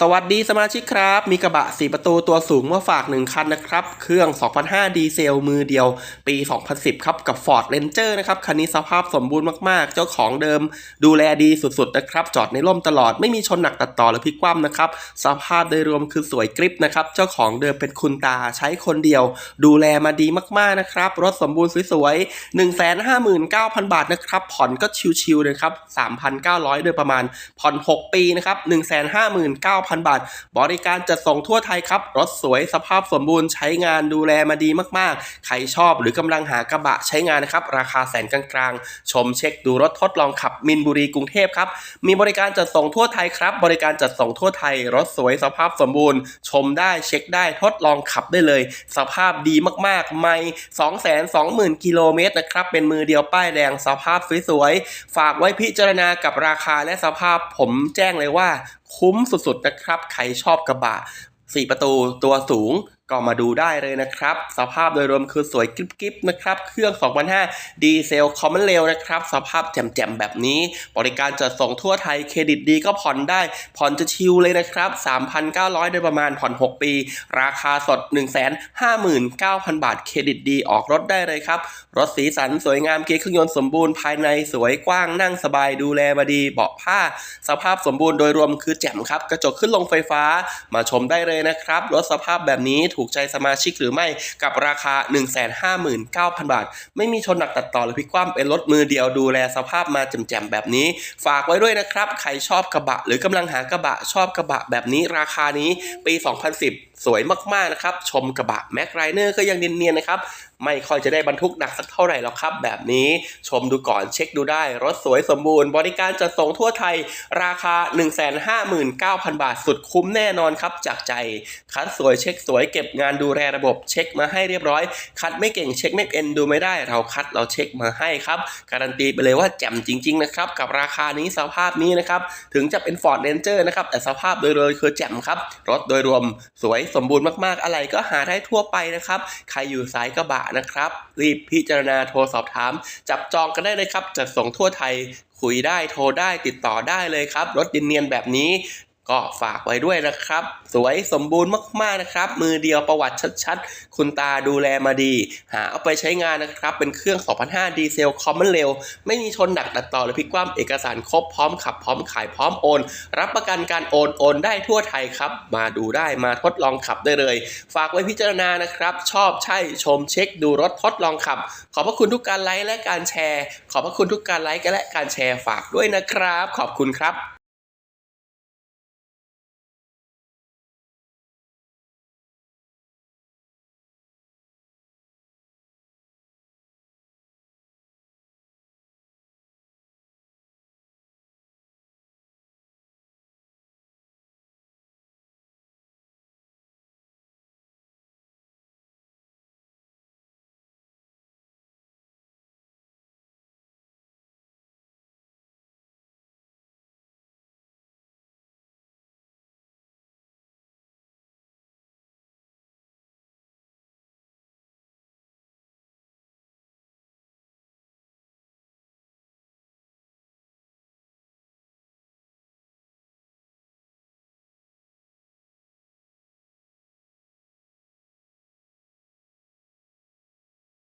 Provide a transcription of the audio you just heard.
สวัสดีสมาชิกครับ มีกระบะ 4 ประตูตัวสูงมาฝาก 1 คันนะครับ เครื่อง 2005 ดีเซลมือเดียว ปี 2010 ครับ กับ Ford Ranger นะครับ คันนี้สภาพสมบูรณ์มาก ๆ เจ้าของเดิมดูแลดีสุด ๆ นะครับ จอดในร่มตลอดไม่มีชนหนักตัดต่อหรือพลิกคว่ำนะครับ สภาพโดยรวมคือสวยกริปนะครับ เจ้าของเดิมเป็นคุณตาใช้คนเดียว ดูแลมาดีมาก ๆ นะครับ รถสมบูรณ์สวยๆ 159,000 บาทนะครับ ผ่อนก็ชิวๆเลยครับ 3,900 โดยประมาณ ผ่อน 6 ปีนะครับ 159,000บาท บริการจัดส่งทั่วไทยครับ รถสวยสภาพสมบูรณ์ใช้งานดูแลมาดีมากๆ ใครชอบหรือกำลังหากระบะใช้งานนะครับ ราคาแสนกลางๆ ชมเช็คดูรถทดลองขับมินบุรีกรุงเทพครับ มีบริการจัดส่งทั่วไทยครับ บริการจัดส่งทั่วไทย รถสวยสภาพสมบูรณ์ ชมได้เช็คได้ทดลองขับได้เลย สภาพดีมากๆ ไม่220,000 กิโลเมตรนะครับ เป็นมือเดียวป้ายแดงสภาพสวยๆ ฝากไว้พิจารณากับราคาและสภาพผมแจ้งเลยว่าคุ้มสุดๆนะครับ ใครชอบกระบะ 4 ประตูตัวสูง ก็มาดูได้เลยนะครับ สภาพโดยรวมคือสวยกริบๆนะครับ เครื่อง 2005 ดีเซลคอมมอนเรลนะครับ สภาพแจ่มๆแบบนี้ บริการจัดส่งทั่วไทยเครดิตดีก็ผ่อนได้ ผ่อนจะชิลเลยนะครับ 3,900 โดยประมาณผ่อน 6 ปี ราคาสด 159,000 บาทเครดิตดีออกรถได้เลยครับ รถสีสันสวยงามเกียร์เครื่องยนต์สมบูรณ์ภายในสวยกว้างนั่งสบายดูแลมาดีเบาะผ้า สภาพสมบูรณ์โดยรวมคือแจ่มครับ กระจกขึ้นลงไฟฟ้ามาชมได้เลยนะครับรถสภาพแบบนี้ถูกใจสมาชิกหรือไม่กับราคา 159,000 บาท ไม่มีชนหนักตัดต่อหรือพลิกคว่ำเป็นรถมือเดียวดูแลสภาพมาแจ่มๆแบบนี้ ฝากไว้ด้วยนะครับ ใครชอบกระบะ หรือกำลังหากระบะชอบกระบะแบบนี้ราคานี้ปี 2010 สวยมากๆนะครับ ชมกระบะแม็กไรเนอร์ก็ยังเนียนๆนะครับไม่ค่อยจะได้บรรทุกหนักสักเท่าไหร่หรอกครับ แบบนี้ชมดูก่อนเช็คดูได้ รถสวยสมบูรณ์ บริการจัดส่งทั่วไทย ราคา 159,000 บาทสุดคุ้มแน่นอนครับ จากใจ คัดสวยเช็คสวยเก็บงานดูแลระบบเช็คมาให้เรียบร้อย คัดไม่เก่งเช็คไม่เป็นดูไม่ได้ เราคัดเราเช็คมาให้ครับ การันตีไปเลยว่าแจ่มจริงๆนะครับกับราคานี้สภาพนี้นะครับถึงจะเป็น Ford Ranger นะครับแต่สภาพโดยรวมคือแจ่มครับรถโดยรวมสวยสมบูรณ์มากๆ อะไรก็หาได้ทั่วไปนะครับใครอยู่สายกระบะนะครับ รีบพิจารณาโทรสอบถาม จับจองกันได้เลยครับจัดส่งทั่วไทยคุยได้โทรได้ติดต่อได้เลยครับ รถดินเนียนแบบนี้ ก็ฝากไว้ด้วยนะครับ สวยสมบูรณ์มากๆนะครับ มือเดียวประวัติชัดๆ คุณตาดูแลมาดี หาเอาไปใช้งานนะครับ เป็นเครื่อง 2005 ดีเซลคอมมอนเรลไม่มีชนหนักตัดต่อหรือพลิกคว่ำเอกสารครบพร้อมขับพร้อมขายพร้อมโอน รับประกันการโอนโอนได้ทั่วไทยครับ มาดูได้มาทดลองขับได้เลย ฝากไว้พิจารณานะครับ ชอบใช่ชมเช็คดูรถทดลองขับ ขอบพระคุณทุกการไลค์และการแชร์ ขอบพระคุณทุกการไลค์และการแชร์ฝากด้วยนะครับ ขอบคุณครับ